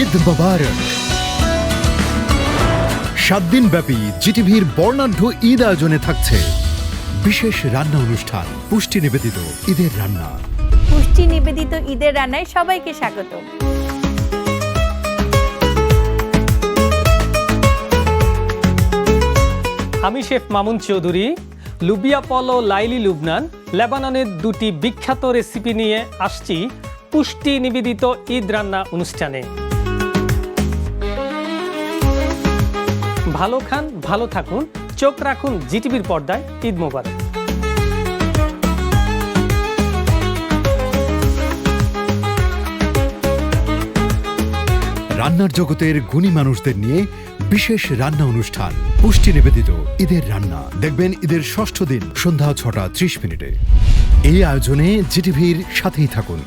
ঈদ মোবারক। সাত দিন ব্যাপী জিটিভির বর্ণাঢ্য ঈদ আয়োজনে থাকছে বিশেষ রান্না অনুষ্ঠান পুষ্টি নিবেদিত ঈদের রান্না। পুষ্টি নিবেদিত ঈদের রান্নায় সবাইকে স্বাগত। আমি শেফ মামুন চৌধুরী লুবিয়া পলো লাইলি লুবনান লেবাননের দুটি বিখ্যাত রেসিপি নিয়ে আসছি পুষ্টি নিবেদিত ঈদ রান্না অনুষ্ঠানে। ভালো খান, ভালো থাকুন। চোখ রাখুন জিটিভির পর্দায়। ঈদ মোবারক। রান্নার জগতের গুণী মানুষদের নিয়ে বিশেষ রান্না অনুষ্ঠান। পুষ্টি নিবেদিত ঈদের রান্না। দেখবেন ঈদের ষষ্ঠ দিন, সন্ধ্যা ছটা ত্রিশ মিনিটে। এই আয়োজনে জিটিভির সাথেই থাকুন।